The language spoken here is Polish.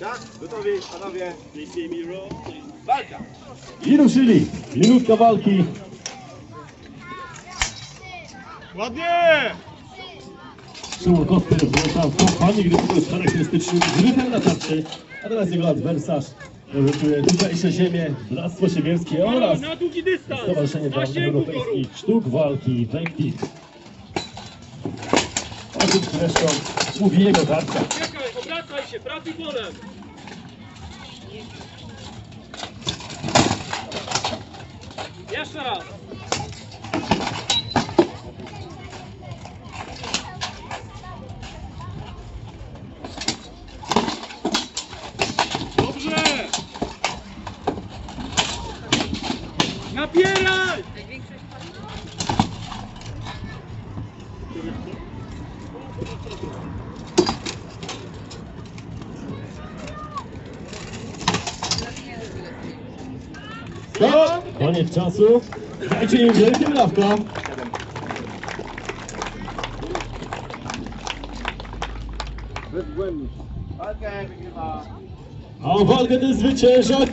Tak? Gotowi, panowie? Walka! I ruszyli. Minutka walki. Ładnie! Szymon Koster włączał kompanię, gdy był charakterystycznym grytem na tarczy. A teraz jego adwersarz prezentuje tutejsze ziemię, Bractwo Siewierskie oraz Na długi dystans! Stowarzyszenie toru! Europejskich Sztuk Walki Węgli. O tym zresztą mówi jego tarcza. Czekaj, obracaj się, pracuj polem! Jeszcze raz! Dobrze! Napieraj! Stop! Koniec czasu. Dajcie im wielkim dawkom. A walkę ten zwycięża